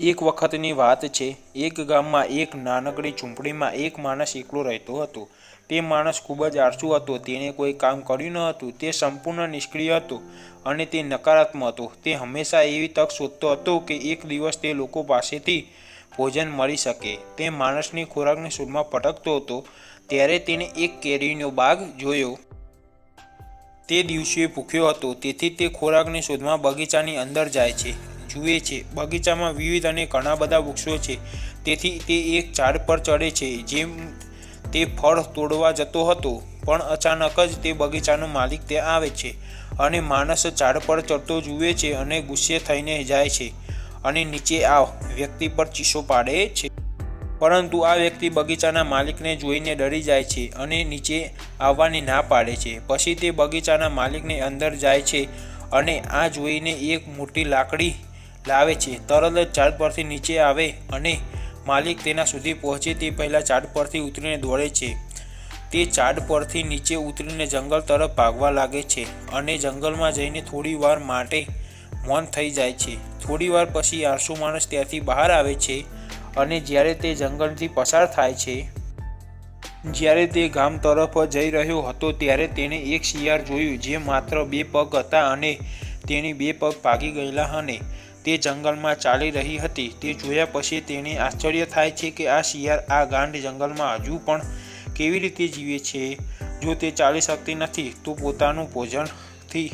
એક વખતની વાત છે, એક ગામમાં એક નાનકડી ઝૂંપડીમાં એક માણસ એકલો રહેતો હતો. તે માણસ ખૂબ જ આળસુ હતો, તેણે કોઈ કામ કર્યું ન હતું, તે સંપૂર્ણ નિષ્ક્રિય હતો અને તે નકારાત્મક હતો. તે હંમેશા એવી તક શોધતો હતો કે એક દિવસ તે લોકો પાસેથી ભોજન મળી શકે. તે માણસની ખોરાકની શોધમાં ભટકતો હતો. ત્યારે તેણે એક કેરીનો બાગ જોયો. તે દિવસે ભૂખ્યો હતો, તેથી તે ખોરાકની શોધમાં બગીચાની અંદર જાય છે. જુએ છે. બગીચામાં વિવિધ અને ઘણા બધા વૃક્ષો છે. તેથી તે એક ઝાડ પર ચડે છે. જેમ તે ફળ તોડવા જતો હતો, પણ અચાનક જ તે બગીચાનો માલિક ત્યાં આવે છે અને માણસ ઝાડ પર ચડતો જુએ છે અને ગુસ્સે થઈને જાય છે અને નીચે આવ વ્યક્તિ પર ચીસો પાડે છે. પરંતુ આ વ્યક્તિ બગીચાના માલિકને જોઈને ડરી જાય છે અને નીચે આવવાની ના પાડે છે. પછી તે બગીચાના માલિકને અંદર જાય છે અને આ જોઈને એક મોટી લાકડી લાવે છે. તરત જ ઝાડ પરથી નીચે આવે અને માલિક તેના સુધી પહોંચે તે પહેલાં ઝાડ પરથી ઉતરીને દોડે છે. તે ઝાડ પરથી નીચે ઉતરીને જંગલ તરફ ભાગવા લાગે છે અને જંગલમાં જઈને થોડી વાર માટે મૌન થઈ જાય છે. થોડી વાર પછી આળસુ માણસ ત્યાંથી બહાર આવે છે અને જ્યારે તે જંગલથી પસાર થાય છે, જ્યારે તે ગામ તરફ જઈ રહ્યો હતો ત્યારે તેણે એક શિયાળ જોયું જે માત્ર બે પગ હતા અને તેની બે પગ ભાગી ગયેલા અને તે જંગલમાં ચાલી રહી હતી. તે જોયા પછી તેને આશ્ચર્ય થાય છે કે આ શિયાળ આ ગાંડ જંગલમાં હજુ પણ કેવી રીતે જીવે છે? જો તે ચાલી શકતી નથી, તો પોતાનું ભોજનથી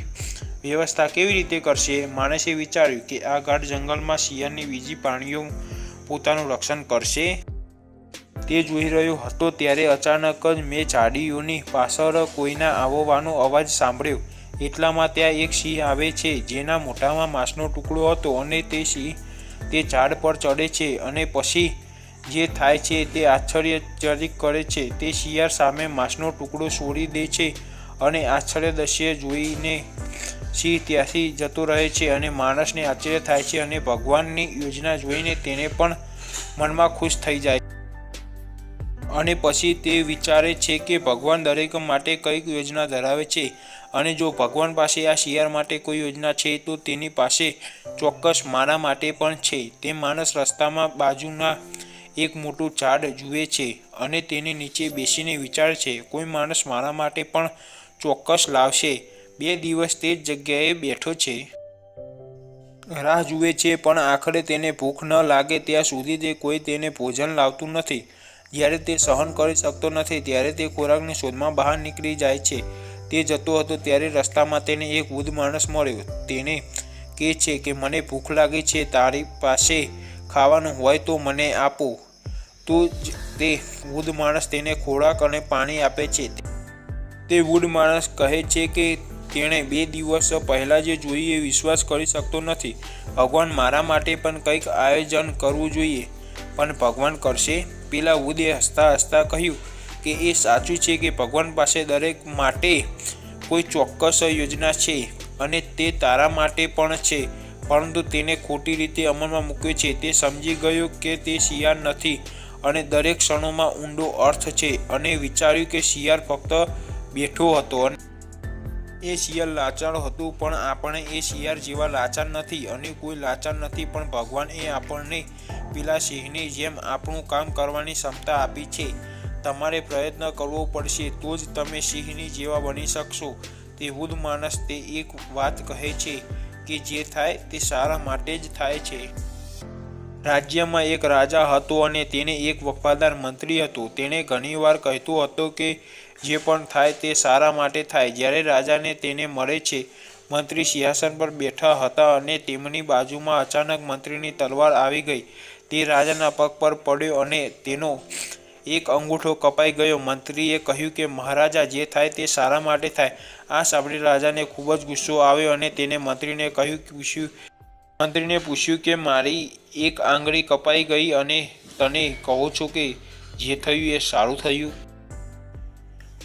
વ્યવસ્થા કેવી રીતે કરશે? માણસે વિચાર્યું કે આ ગાઢ જંગલમાં શિયાળની બીજી પ્રાણીઓ પોતાનું રક્ષણ કરશે. તે જોઈ રહ્યો હતો ત્યારે અચાનક જ મેં ઝાડીઓની પાછળ કોઈના આવવાનો અવાજ સાંભળ્યો. એટલામાં ત્યાં એક સિંહ આવે છે, જેના મોઢામાં માંસનો ટુકડો હતો અને તે સિંહ તે ઝાડ પર ચડે છે અને પછી જે થાય છે તે આશ્ચર્યચરિત કરે છે. તે શિયાળ સામે માંસનો ટુકડો છોડી દે છે અને આશ્ચર્ય દ્રશ્ય જોઈને સિંહ ત્યાંથી જતો રહે છે અને માણસને આશ્ચર્ય થાય છે અને ભગવાનની યોજના જોઈને તેને પણ મનમાં ખુશ થઈ જાય અને પછી તે વિચારે છે કે ભગવાન દરેક માટે કંઈક યોજના ધરાવે છે. અને જો ભગવાન પાસે આ શિયાળ માટે કોઈ યોજના છે, તો તેની પાસે ચોક્કસ મારા માટે પણ છે. તે માણસ રસ્તામાં બાજુના એક મોટું ઝાડ જુએ છે અને તેની નીચે બેસીને વિચારે છે, કોઈ માણસ મારા માટે પણ ચોક્કસ લાવશે. બે દિવસ તે જ જગ્યાએ બેઠો છે. રાહ જુએ છે, પણ આખરે તેને ભૂખ ન લાગે ત્યાં સુધી તે કોઈ તેને ભોજન લાવતું નથી. જ્યારે તે સહન કરી શકતો નથી, ત્યારે તે ખોરાકની શોધમાં બહાર નીકળી જાય છે. તે જતો હતો ત્યારે રસ્તામાં તેને એક વૃદ્ધ માણસ મળ્યો. તેને કહે છે કે, મને ભૂખ લાગી છે, તારી પાસે ખાવાનું હોય તો મને આપો. તો જ તે વૃદ્ધ માણસ તેને ખોરાક અને પાણી આપે છે. તે વૃદ્ધ માણસ કહે છે કે, તેણે બે દિવસ પહેલાં જે જોઈએ વિશ્વાસ કરી શકતો નથી. ભગવાન મારા માટે પણ કંઈક આયોજન કરવું જોઈએ. પણ ભગવાન કરશે? પેલા વૃદ્ધે હસતા હસતા કહ્યું. કે એ સાચું છે કે ભગવાન પાસે દરેક માટે કોઈ ચોક્કસ યોજના છે અને તે તારા માટે પણ છે, પરંતુ તેને ખોટી રીતે અમલમાં મૂકે છે. તે સમજી ગયો કે તે શિયાળ નથી અને દરેક ક્ષણોમાં ઊંડો અર્થ છે અને વિચાર્યું કે શિયાળ ફક્ત બેઠો હતો અને એ શિયાળ લાચાર હતું, પણ આપણે એ શિયાળ જેવા લાચાર નથી અને કોઈ લાચાર નથી, પણ ભગવાન એ આપણને પેલા સિંહની જેમ આપણું કામ કરવાની ક્ષમતા આપી છે. તમારે પ્રયત્ન કરવો પડશે, તો જ તમે સિંહની જેવા બની શકશો. તે વૃદ્ધ માણસ તે એક વાત કહે છે કે જે થાય તે સારા માટે જ થાય છે. રાજ્યમાં એક રાજા હતો અને તેને એક વફાદાર મંત્રી હતો. તેણે ઘણીવાર કહેતો હતો કે જે પણ થાય તે સારા માટે થાય. જ્યારે રાજાને તેને મળે છે, મંત્રી સિંહાસન પર બેઠા હતા અને તેમની બાજુમાં અચાનક મંત્રીની તલવાર આવી ગઈ. તે રાજાના પગ પર પડ્યો અને તેનો એક અંગૂઠો કપાઈ ગયો. મંત્રીએ કહ્યું કે, મહારાજા, જે થાય તે સારા માટે થાય. આ સાંભળી રાજાને ખૂબ જ ગુસ્સો આવ્યો અને તેને મંત્રીને કહ્યું પૂછ્યું મંત્રીને પૂછ્યું કે, મારી એક આંગળી કપાઈ ગઈ અને તને કહો છો કે, જે થયું એ સારું થયું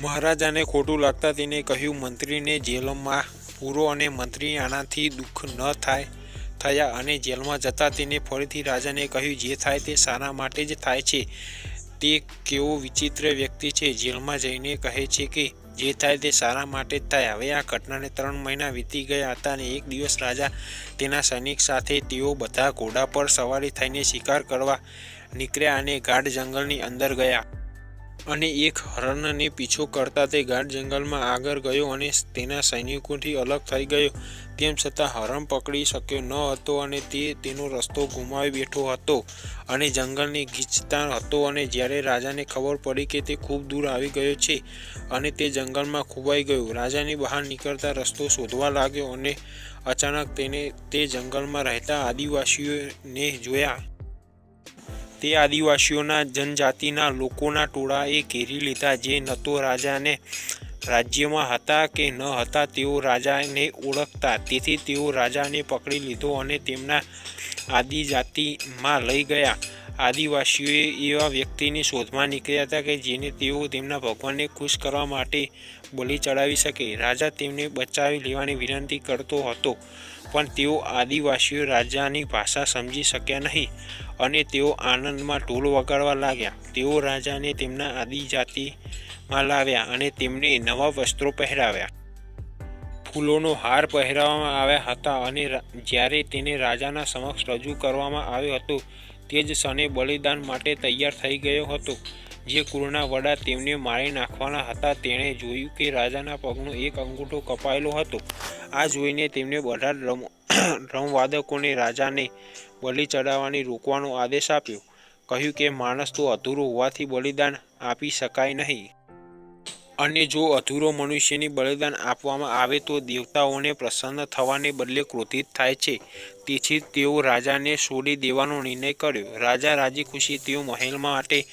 મહારાજાને ખોટું લાગતા તેને કહ્યું, મંત્રીને જેલમાં પૂરો અને મંત્રી આનાથી દુઃખ ન થાય, થયા અને જેલમાં જતા તેને ફરીથી રાજાને કહ્યું, જે થાય તે સારા માટે જ થાય છે. તે કેવો વિચિત્ર વ્યક્તિ છે, જેલમાં જઈને કહે છે કે, જે થાય તે સારા માટે જ થાય. હવે આ ઘટનાને ત્રણ મહિના વીતી ગયા હતા અને એક દિવસ રાજા તેના સૈનિક સાથે તેઓ બધા ઘોડા પર સવારી થઈને શિકાર કરવા નીકળ્યા અને ગાઢ જંગલની અંદર ગયા. અને એક હરણને પીછો કરતા તે ગાઢ જંગલમાં આગળ ગયો અને તેના સૈનિકોથી અલગ થઈ ગયો. તેમ છતાં હરણ પકડી શક્યો ન હતો અને તે તેનો રસ્તો ગુમાવી બેઠો હતો અને જંગલને ગીચતા હતો અને જ્યારે રાજાને ખબર પડી કે તે ખૂબ દૂર આવી ગયો છે અને તે જંગલમાં ખોવાઈ ગયો, રાજાની બહાર નીકળતા રસ્તો શોધવા લાગ્યો અને અચાનક તેને તે જંગલમાં રહેતા આદિવાસીઓને જોયા. તે આદિવાસીઓના, જનજાતિના લોકોના ટોળાએ ઘેરી લીધા જે ન તો રાજાને રાજ્યમાં હતા કે ન હતા તેઓ રાજાને ઓળખતા. તેથી તેઓ રાજાને પકડી લીધો અને તેમના આદિજાતિમાં લઈ ગયા. આદિવાસીઓએ એવા વ્યક્તિની શોધમાં નીકળ્યા હતા કે જેને તેઓ તેમના ભગવાનને ખુશ કરવા માટે બલિ ચડાવી શકે. રાજા તેમને બચાવી લેવાની વિનંતી કરતો હતો. પણ તેઓ આદિવાસીઓ રાજાની ભાષા સમજી શક્યા નહીં અને તેઓ આનંદમાં ઢોલ વગાડવા લાગ્યા. તેઓ રાજાને તેમના આદિજાતિમાં લાવ્યા અને તેમને નવા વસ્ત્રો પહેરાવ્યા. ફૂલોનો હાર પહેરાવવામાં આવ્યા હતા અને જ્યારે તેને રાજાના સમક્ષ રજૂ કરવામાં આવ્યો હતો, તે જ ક્ષણે બલિદાન માટે તૈયાર થઈ ગયો હતો. જે કુળના વડા તેમને મારી નાખવાના હતા, તેણે જોયું કે રાજાના પગનો એક અંગૂઠો કપાયેલો હતો. આ જોઈને તેમને બધા રમ, રમવાદકોને રાજાને બલિ ચડાવવાની રોકવાનો આદેશ આપ્યો. કહ્યું કે માણસ તો અધૂરો હોવાથી બલિદાન આપી શકાય નહીં. અને જો અધૂરો મનુષ્યની બલિદાન આપવામાં આવે તો દેવતાઓને પ્રસન્ન થવાને બદલે ક્રોધિત થાય છે. તેથી તેઓ રાજાને છોડી દેવાનો નિર્ણય કર્યો. રાજા રાજી ખુશી તેઓ મહેલમાં માટે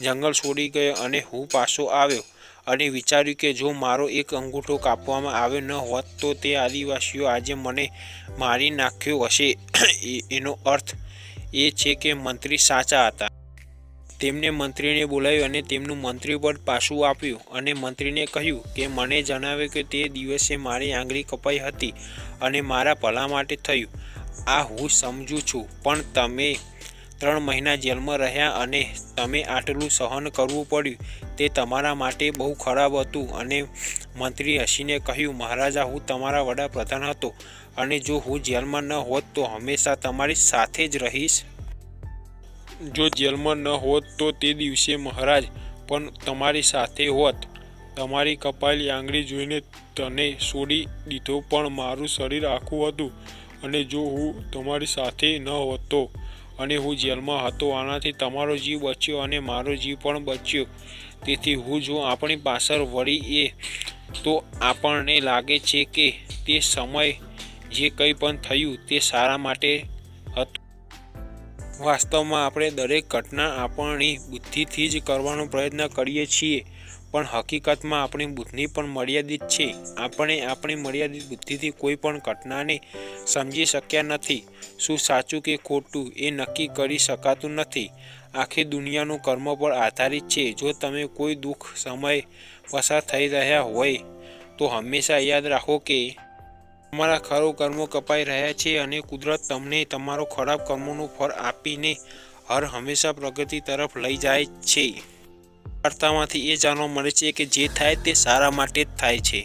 જંગલ છોડી ગયો અને હું પાછો આવ્યો અને વિચાર્યું કે જો મારો એક અંગૂઠો કાપવામાં આવ્યો ન હોત તો તે આદિવાસીઓ આજે મને મારી નાખ્યો હશે. એનો અર્થ એ છે કે મંત્રી સાચા હતા. તેમને મંત્રીને બોલાવ્યો અને તેમનું મંત્રી પદ પાછું આપ્યું અને મંત્રીને કહ્યું કે મને જણાવ્યું કે તે દિવસે મારી આંગળી કપાઈ હતી અને મારા ભલા માટે થયું. આ હું સમજું છું, પણ તમે ત્રણ મહિના જેલમાં રહ્યા અને તમે આટલું સહન કરવું પડ્યું. તે તમારા માટે બહુ ખરાબ હતું અને મંત્રી હસીને કહ્યું, મહારાજા, હું તમારા વડાપ્રધાન હતો અને જો હું જેલમાં ન હોત તો હંમેશા તમારી સાથે જ રહીશ. જો જેલમાં ન હોત તો તે દિવસે મહારાજ પણ તમારી સાથે હોત. તમારી કપાયેલી આંગળી જોઈને તને છોડી દીધો પણ મારું શરીર આખું હતું અને જો હું તમારી સાથે ન હોતો અને હું જેલમાં હતો, આનાથી તમારો જીવ બચ્યો અને મારો જીવ પણ બચ્યો. તેથી હું જો આપણી પાછળ વળીએ તો આપણને લાગે છે કે તે સમય જે કંઈ પણ થયું તે સારા માટે હતું. વાસ્તવમાં આપણે દરેક ઘટના આપણી બુદ્ધિથી જ કરવાનો પ્રયત્ન કરીએ છીએ. પણ હકીકતમાં આપણી બુદ્ધિ પણ મર્યાદિત છે. આપણે આપણી મર્યાદિત બુદ્ધિથી કોઈ પણ ઘટનાને સમજી શક્યા નથી. શું સાચું કે ખોટું એ નક્કી કરી શકાતું નથી. આખી દુનિયાનું કર્મ પર આધારિત છે. જો તમે કોઈ દુઃખ, સમય પસાર થઈ રહ્યા હોય, તો હંમેશા યાદ રાખો કે તમારા ખરો કર્મો કપાઈ રહ્યા છે અને કુદરત તમને તમારો ખરાબ કર્મોનું ફળ આપીને હર હંમેશા પ્રગતિ તરફ લઈ જાય છે. વાર્તામાંથી એ જાણવા મળે છે કે જે થાય તે સારા માટે જ થાય છે.